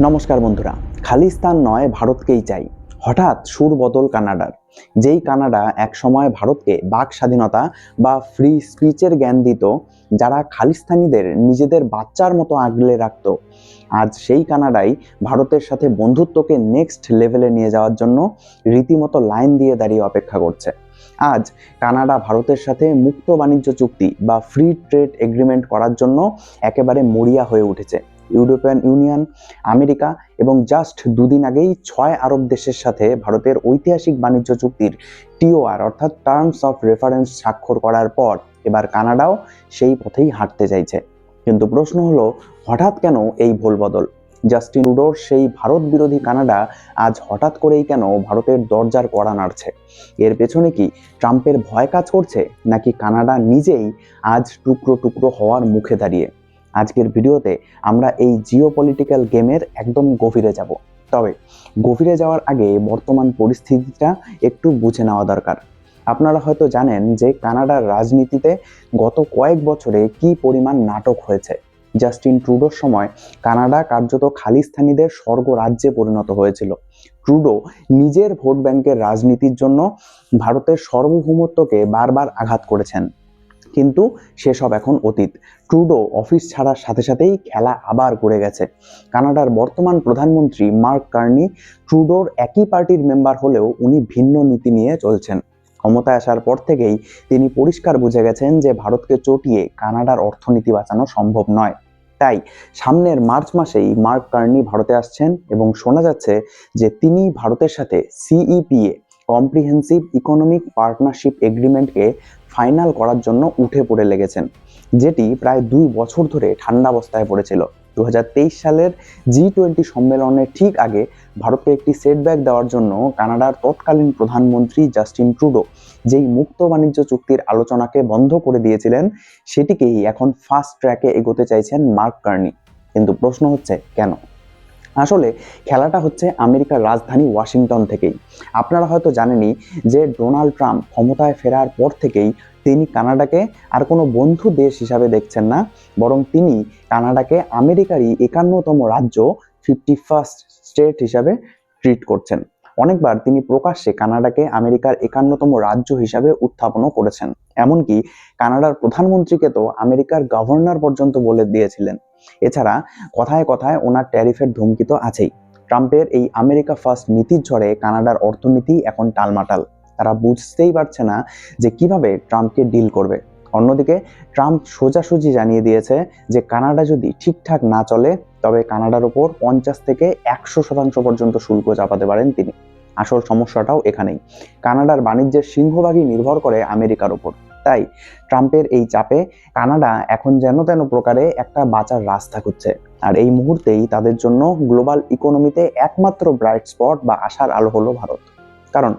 নমস্কার বন্ধুরা, খালিস্তান নয়, ভারতকেই চাই। হঠাৎ সুর বদল কানাডার। যেই কানাডা একসময় ভারতকে বাক স্বাধীনতা বা ফ্রি স্পিচের জ্ঞান দিত, যারা খালিস্তানিদের নিজেদের বাচ্চার মতো আগলে রাখত। আজ সেই কানাডাই ভারতের সাথে বন্ধুত্বকে নেক্সট লেভেলে নিয়ে যাওয়ার জন্য রীতিমতো লাইন দিয়ে দাঁড়িয়ে অপেক্ষা করছে। আজ কানাডা ভারতের সাথে মুক্ত বাণিজ্য চুক্তি বা ফ্রি ট্রেড এগ্রিমেন্ট করার জন্য একেবারে মরিয়া হয়ে উঠেছে। ইউরোপিয়ান ইউনিয়ন, আমেরিকা এবং জাস্ট দুদিন আগেই ছয় আরব দেশের সাথে ভারতের ঐতিহাসিক বাণিজ্য চুক্তির টিওআর অর্থাৎ টার্মস অফ রেফারেন্স স্বাক্ষর করার পর এবার কানাডাও সেই পথেই হাঁটতে চাইছে। কিন্তু প্রশ্ন হলো, হঠাৎ কেন এই ভুল বদল? জাস্টিন ট্রুডোর সেই ভারত বিরোধী কানাডা আজ হঠাৎ করেই কেন ভারতের দরজার কড়া নাড়ছে? এর পেছনে কি ট্রাম্পের ভয় কাজ করছে, নাকি কানাডা নিজেই আজ টুকরো টুকরো হওয়ার মুখে দাঁড়িয়ে? আজকের ভিডিওতে আমরা এই জিও পলিটিক্যাল গেমের একদম গভীরে যাব। তবে গভীরে যাওয়ার আগে বর্তমান পরিস্থিতিটা একটু বুঝে নেওয়া দরকার। আপনারা হয়তো জানেন যে কানাডার রাজনীতিতে গত কয়েক বছরে কি পরিমাণ নাটক হয়েছে। জাস্টিন ট্রুডোর সময় কানাডা কার্যত খালিস্তানিদের স্বর্গ রাজ্যে পরিণত হয়েছিল। ট্রুডো নিজের ভোট ব্যাংকের রাজনীতির জন্য ভারতের সার্বভৌমত্বকে বারবার আঘাত করেছেন। কিন্তু সেসব এখন অতীত। ট্রুডো অফিস ছাড়ার সাথে সাথেই খেলা আবার করে গেছে। কানাডার বর্তমান প্রধানমন্ত্রী মার্ক কার্নি ট্রুডোর একই পার্টির মেম্বার হলেও উনি ভিন্ন নীতি নিয়ে চলছেন। ক্ষমতায় আসার পর থেকেই তিনি পরিষ্কার বুঝে গেছেন যে ভারতকে চটিয়ে কানাডার অর্থনীতি বাঁচানো সম্ভব নয়। তাই সামনের মার্চ মাসেই মার্ক কার্নি ভারতে আসছেন এবং শোনা যাচ্ছে যে তিনি ভারতের সাথে সিইপিএ কম্প্রিহেন্সিভ ইকোনমিক পার্টনারশিপ এগ্রিমেন্টকে ফাইনাল করার জন্য উঠে পড়ে লেগেছেন, যেটি প্রায় দুই বছর ধরে ঠান্ডা অবস্থায় পড়েছিল। দু হাজার তেইশ সালের জি টোয়েন্টি সম্মেলনের ঠিক আগে ভারতকে একটি সেটব্যাক দেওয়ার জন্য কানাডার তৎকালীন প্রধানমন্ত্রী জাস্টিন ট্রুডো যেই মুক্ত বাণিজ্য চুক্তির আলোচনাকে বন্ধ করে দিয়েছিলেন, সেটিকেই এখন ফাস্ট ট্র্যাকে এগোতে চাইছেন মার্ক কার্নি। কিন্তু প্রশ্ন হচ্ছে, কেন? আসলে খেলাটা হচ্ছে আমেরিকার রাজধানী ওয়াশিংটন থেকেই। আপনারা হয়তো জানেনই যে ডোনাল্ড ট্রাম্প ক্ষমতায় ফেরার পর থেকেই তিনি কানাডাকে আর কোনো বন্ধু দেশ হিসাবে দেখছেন না, বরং তিনি কানাডাকে আমেরিকারই একান্নতম রাজ্য, ফিফটি ফার্স্ট স্টেট হিসাবে ট্রিট করছেন। অনেকবার তিনি প্রকাশ্যে কানাডাকে আমেরিকার একান্নতম রাজ্য হিসাবে উত্থাপনও করেছেন। এমনকি কানাডার প্রধানমন্ত্রীকে তো আমেরিকার গভর্নর পর্যন্ত বলে দিয়েছিলেন। এছাড়া কথায় কথায় ওনার ট্যারিফের ধুমকি তো আছেই। ট্রাম্পের এই আমেরিকা ফার্স্ট নীতির ঝড়ে কানাডার অর্থনীতি এখন টালমাটাল। তারা বুঝতেই পারছে না যে কীভাবে ট্রাম্পকে ডিল করবে। অন্যদিকে ট্রাম্প সোজাসুজি জানিয়ে দিয়েছে যে কানাডা যদি ঠিকঠাক না চলে তবে কানাডার ওপর পঞ্চাশ থেকে একশো শতাংশ পর্যন্ত শুল্ক চাপাতে পারেন তিনি। আসল সমস্যাটাও এখানেই। কানাডার বাণিজ্যের সিংহভাগই নির্ভর করে আমেরিকার ওপর তাই ট্রাম্পের এই চাপে কানাডা এখন যেন তেন প্রকারে একটা বাঁচার রাস্তা খুঁজছে। আর এই মুহূর্তেই তাদের জন্য গ্লোবাল ইকোনমিতে একমাত্র ব্রাইট স্পট বা আশার আলো হলো ভারত। কারণ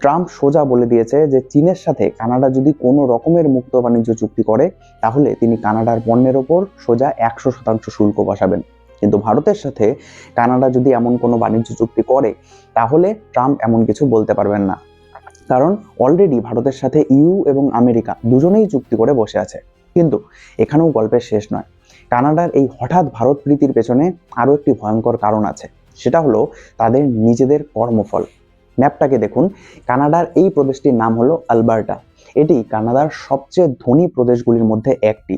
ট্রাম্প সোজা বলে দিয়েছে যে চীনের সাথে কানাডা যদি কোনো রকমের মুক্ত বাণিজ্য চুক্তি করে, তাহলে তিনি কানাডার পণ্যের ওপর সোজা একশো শতাংশ শুল্ক বসাবেন। কিন্তু ভারতের সাথে কানাডা যদি এমন কোনো বাণিজ্য চুক্তি করে, তাহলে ট্রাম্প এমন কিছু বলতে পারবেন না। কারণ অলরেডি ভারতের সাথে ইউ এবং আমেরিকা দুজনেই চুক্তি করে বসে আছে। কিন্তু এখানেও গল্পের শেষ নয়। কানাডার এই হঠাৎ ভারত প্রীতির পেছনে আরও একটি ভয়ঙ্কর কারণ আছে। সেটা হলো তাদের নিজেদের কর্মফল। ম্যাপটাকে দেখুন। কানাডার এই প্রদেশটির নাম হলো আলবার্টা। এটি কানাডার সবচেয়ে ধনী প্রদেশগুলির মধ্যে একটি।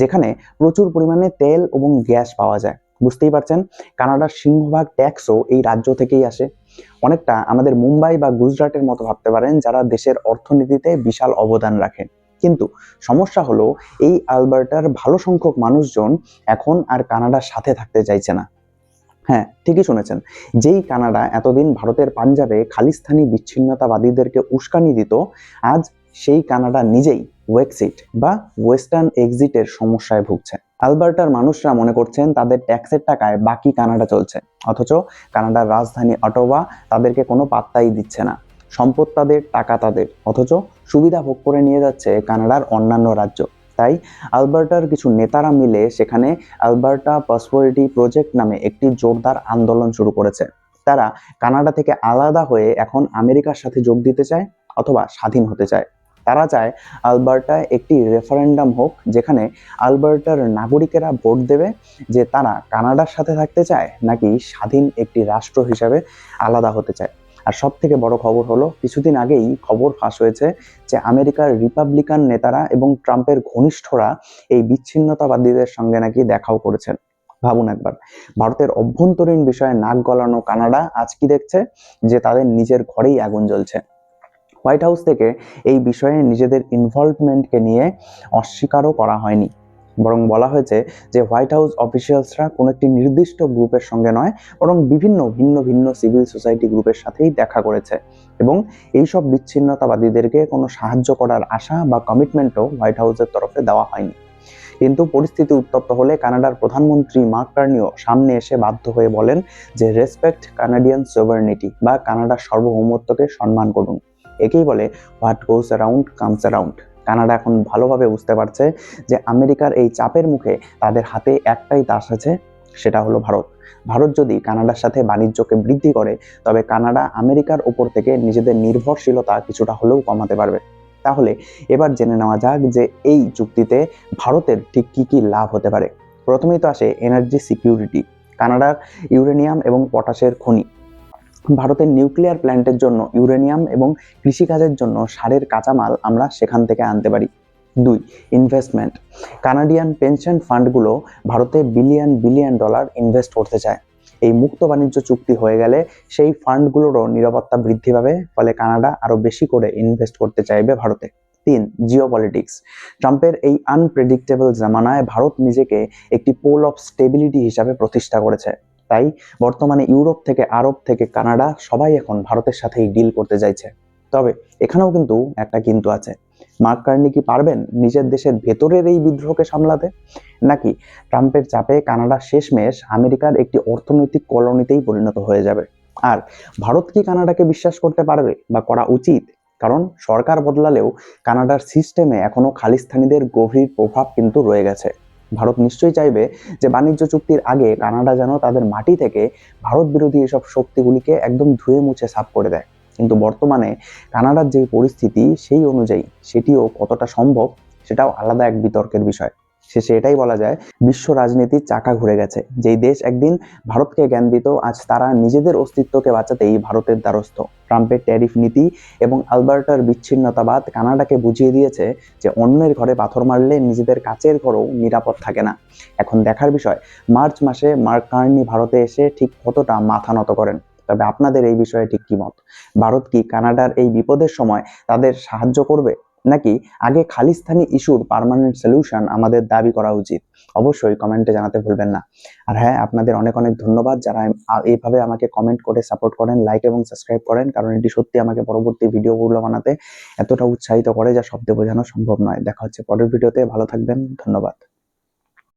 যেখানে প্রচুর পরিমাণে তেল এবং গ্যাস পাওয়া যায়। বুঝতেই পারছেন? কানাডার সিংহভাগ ট্যাক্সও এই রাজ্য থেকেই আসে। অনেকটা আমাদের মুম্বাই বা গুজরাটের মতো ভাবতে পারেন, যারা দেশের অর্থনীতিতে বিশাল অবদান রাখে কিন্তু সমস্যা হলো, এই আলবার্টার ভালো সংখ্যক মানুষজন এখন আর কানাডার সাথে থাকতে চাইছে না। হ্যাঁ ঠিকই শুনেছেন। যেই কানাডা এতদিন ভারতের পাঞ্জাবে খালিস্তানি বিচ্ছিন্নতাবাদীদেরকে উস্কানি দিত, আজ সেই কানাডা নিজেই ওয়েক্সিট বা ওয়েস্টার্ন এক্সিটের সমস্যায় ভুগছে। আলবার্টার মানুষরা মনে করছেন তাদের ট্যাক্সের টাকায় বাকি কানাডা চলছে, অথচ কানাডার রাজধানী অটোবা তাদেরকে কোনো পাত্তাই দিচ্ছে না। সম্পদ তাদের, টাকা তাদের, অথচ সুবিধা ভোগ করে নিয়ে যাচ্ছে কানাডার অন্যান্য রাজ্য। তাই আলবার্টার কিছু নেতারা মিলে সেখানে আলবার্টা প্রসপরিটি প্রজেক্ট নামে একটি জোরদার আন্দোলন শুরু করেছে। তারা কানাডা থেকে আলাদা হয়ে এখন আমেরিকার সাথে যোগ দিতে চায় অথবা স্বাধীন হতে চায়। তারা চায় আলবার্টায় একটি রেফারেন্ডাম হোক, যেখানে আলবার্টার নাগরিকেরা ভোট দেবে যে তারা কানাডার সাথে থাকতে চায় নাকি স্বাধীন একটি রাষ্ট্র হিসাবে আলাদা হতে চায়। আর সব থেকে বড় খবর হলো, কিছুদিন আগেই খবর ফাঁস হয়েছে যে আমেরিকার রিপাবলিকান নেতারা এবং ট্রাম্পের ঘনিষ্ঠরা এই বিচ্ছিন্নতাবাদীদের সঙ্গে নাকি দেখাও করেছেন। ভাবুন একবার, ভারতের অভ্যন্তরীণ বিষয়ে নাক গলানো কানাডা আজ কি দেখছে? যে তাদের নিজের ঘরেই আগুন জ্বলছে। হোয়াইট হাউস থেকে এই বিষয়ে নিজেদের ইনভলভমেন্টকে নিয়ে অস্বীকারও করা হয়নি। বরং বলা হয়েছে যে হোয়াইট হাউস অফিসিয়ালসরা কোনো একটি নির্দিষ্ট গ্রুপের সঙ্গে নয়, বরং বিভিন্ন, ভিন্ন ভিন্ন সিভিল সোসাইটি গ্রুপের সাথেই দেখা করেছে। এবং এইসব বিচ্ছিন্নতাবাদীদেরকে কোনো সাহায্য করার আশা বা কমিটমেন্টও হোয়াইট হাউসের তরফে দেওয়া হয়নি। কিন্তু পরিস্থিতি উত্তপ্ত হলে কানাডার প্রধানমন্ত্রী মার্ক কার্নিও সামনে এসে বাধ্য হয়ে বলেন যে, রেসপেক্ট কানাডিয়ান সোভারনিটি বা কানাডার সার্বভৌমত্বকে সম্মান করুন। একেই বলে what goes around comes around Canada এখন ভালোভাবে বুঝতে পারছে যে আমেরিকার এই চাপের মুখে তাদের হাতে একটাই তাস আছে, সেটা হলো ভারত। ভারত যদি কানাডার সাথে বাণিজ্যকে বৃদ্ধি করে, তবে কানাডা আমেরিকার ওপর থেকে নিজেদের নির্ভরশীলতা কিছুটা হলেও কমাতে পারবে। তাহলে এবার জেনে নেওয়া যাক যে এই চুক্তিতে ভারতের ঠিক কী কী লাভ হতে পারে। প্রথমেই তো আসে এনার্জি সিকিউরিটি কানাডার ইউরেনিয়াম এবং পটাশের খনি। ভারতের নিউক্লিয়ার প্ল্যান্টের জন্য ইউরেনিয়াম এবং কৃষিকাজের জন্য সারের কাঁচামাল আমরা সেখান থেকে আনতে পারি। দুই ইনভেস্টমেন্ট কানাডিয়ান পেনশন ফান্ডগুলো ভারতে বিলিয়ন বিলিয়ন ডলার ইনভেস্ট করতে চায়। এই মুক্ত বাণিজ্য চুক্তি হয়ে গেলে সেই ফান্ডগুলোরও নিরাপত্তা বৃদ্ধি পাবে, ফলে কানাডা আরও বেশি করে ইনভেস্ট করতে চাইবে ভারতে। তিন জিও পলিটিক্স ট্রাম্পের এই আনপ্রেডিক্টেবল জামানায় ভারত নিজেকে একটি পোল অফ স্টেবিলিটি হিসাবে প্রতিষ্ঠা করেছে। তাই বর্তমানে ইউরোপ থেকে আরব থেকে কানাডা সবাই এখন ভারতের সাথেই ডিল করতে চাইছে। তবে এখানেও কিন্তু একটা কিন্তু আছে। মার্ক কার্নি কি পারবেন নিজের দেশের ভেতরের এই বিদ্রোহকে সামলাতে? নাকি ট্রাম্পের চাপে কানাডা শেষমেশ আমেরিকার একটি অর্থনৈতিক কলোনিতেই পরিণত হয়ে যাবে? আর ভারত কি কানাডাকে বিশ্বাস করতে পারবে বা করা উচিত? কারণ সরকার বদলালেও কানাডার সিস্টেমে এখনও খালিস্তানিদের গভীর প্রভাব কিন্তু রয়ে গেছে। ভারত নিশ্চয়ই চাইবে যে বাণিজ্য চুক্তির আগে কানাডা যেন তাদের মাটি থেকে ভারত বিরোধী এসব শক্তিগুলিকে একদম ধুয়ে মুছে সাফ করে দেয়। কিন্তু বর্তমানে কানাডার যে পরিস্থিতি সেই অনুযায়ী সেটিও কতটা সম্ভব সেটাও আলাদা এক বিতর্কের বিষয়। শেষে এটাই বলা যায়, বিশ্ব রাজনীতির চাকা ঘুরে গেছে। যেই দেশ একদিন ভারতকে জ্ঞান দিত, আজ তারা নিজেদের অস্তিত্বকে বাঁচাতেই ভারতের দ্বারস্থ। ট্রাম্পের ট্যারিফ নীতি এবং আলবার্টার বিচ্ছিন্নতাবাদ কানাডাকে বুঝিয়ে দিয়েছে যে অন্যের ঘরে পাথর মারলে নিজেদের কাছের ঘরেও নিরাপদ থাকে না। এখন দেখার বিষয়, মার্চ মাসে মার্ক কার্নি ভারতে এসে ঠিক কতটা মাথা নত করেন? তবে আপনাদের এই বিষয়ে ঠিক কি মত? ভারত কি কানাডার এই বিপদের সময় তাদের সাহায্য করবে? নাকি আগে খালিস্তানি ইস্যুর পারমানেন্ট সলিউশন আমাদের দাবি করা উচিত? অবশ্যই কমেন্টে জানাতে ভুলবেন না। আর হ্যাঁ আপনাদের অনেক অনেক ধন্যবাদ যারা এইভাবে আমাকে কমেন্ট করে সাপোর্ট করেন লাইক এবং সাবস্ক্রাইব করেন, কারণ এটি সত্যি আমাকে পরবর্তী ভিডিওগুলো বানাতে এতটা উৎসাহিত করে, যা শব্দে বোঝানো সম্ভব নয়। দেখা হচ্ছে পরের ভিডিওতে ভালো থাকবেন। ধন্যবাদ।